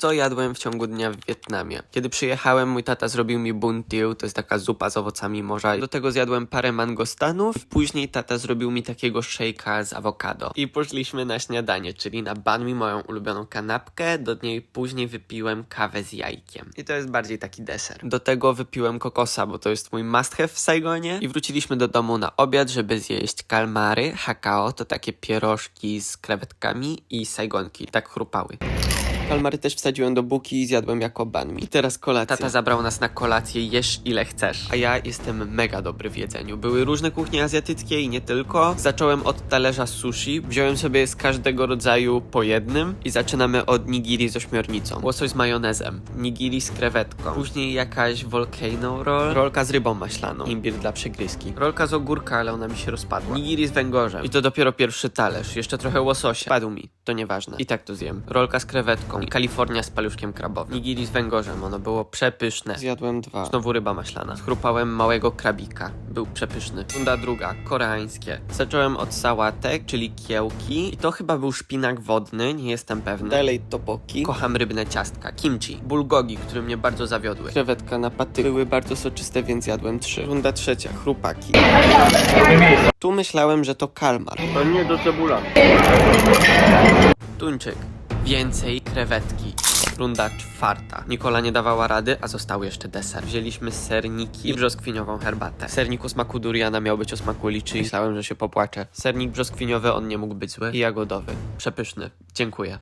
Co jadłem w ciągu dnia w Wietnamie? Kiedy przyjechałem, mój tata zrobił mi bun tieu, to jest taka zupa z owocami morza. Do tego zjadłem parę mangostanów. Później tata zrobił mi takiego szejka z awokado. I poszliśmy na śniadanie, czyli na banh mi, moją ulubioną kanapkę. Do niej później wypiłem kawę z jajkiem. I to jest bardziej taki deser. Do tego wypiłem kokosa, bo to jest mój must have w Saigonie. I wróciliśmy do domu na obiad, żeby zjeść kalmary. Hakao to takie pierożki z krewetkami i saigonki. Tak chrupały. Kalmary też wsadziłem do buki i zjadłem jako banh mi. I teraz kolacja. Tata zabrał nas na kolację, jesz ile chcesz. A ja jestem mega dobry w jedzeniu. Były różne kuchnie azjatyckie i nie tylko. Zacząłem od talerza sushi. Wziąłem sobie z każdego rodzaju po jednym i zaczynamy od nigiri z ośmiornicą. Łosoś z majonezem, nigiri z krewetką. Później jakaś volcano roll, rolka z rybą maślaną, imbir dla przegryzki. Rolka z ogórka, ale ona mi się rozpadła. Nigiri z węgorzem. I to dopiero pierwszy talerz. Jeszcze trochę łososia. Padł mi, to nieważne. I tak to zjem. Rolka z krewetką i Kalifornia z paluszkiem krabowym. Nigiri z węgorzem, ono było przepyszne. Zjadłem dwa. Znowu ryba maślana. Schrupałem małego krabika. Był przepyszny. Runda druga, koreańskie. Zacząłem od sałatek, czyli kiełki. I to chyba był szpinak wodny, nie jestem pewny. Dalej topoki. Kocham rybne ciastka. Kimchi. Bulgogi, które mnie bardzo zawiodły. Krewetka na paty były bardzo soczyste, więc jadłem trzy. Runda trzecia, chrupaki. Tu myślałem, że to kalmar. To nie do cebula. Tuńczyk. Więcej krewetki. Runda czwarta. Nikola nie dawała rady, a został jeszcze deser. Wzięliśmy serniki i brzoskwiniową herbatę. Sernik o smaku duriana miał być o smaku liczy i myślałem, że się popłaczę. Sernik brzoskwiniowy, on nie mógł być zły. I jagodowy. Przepyszny. Dziękuję.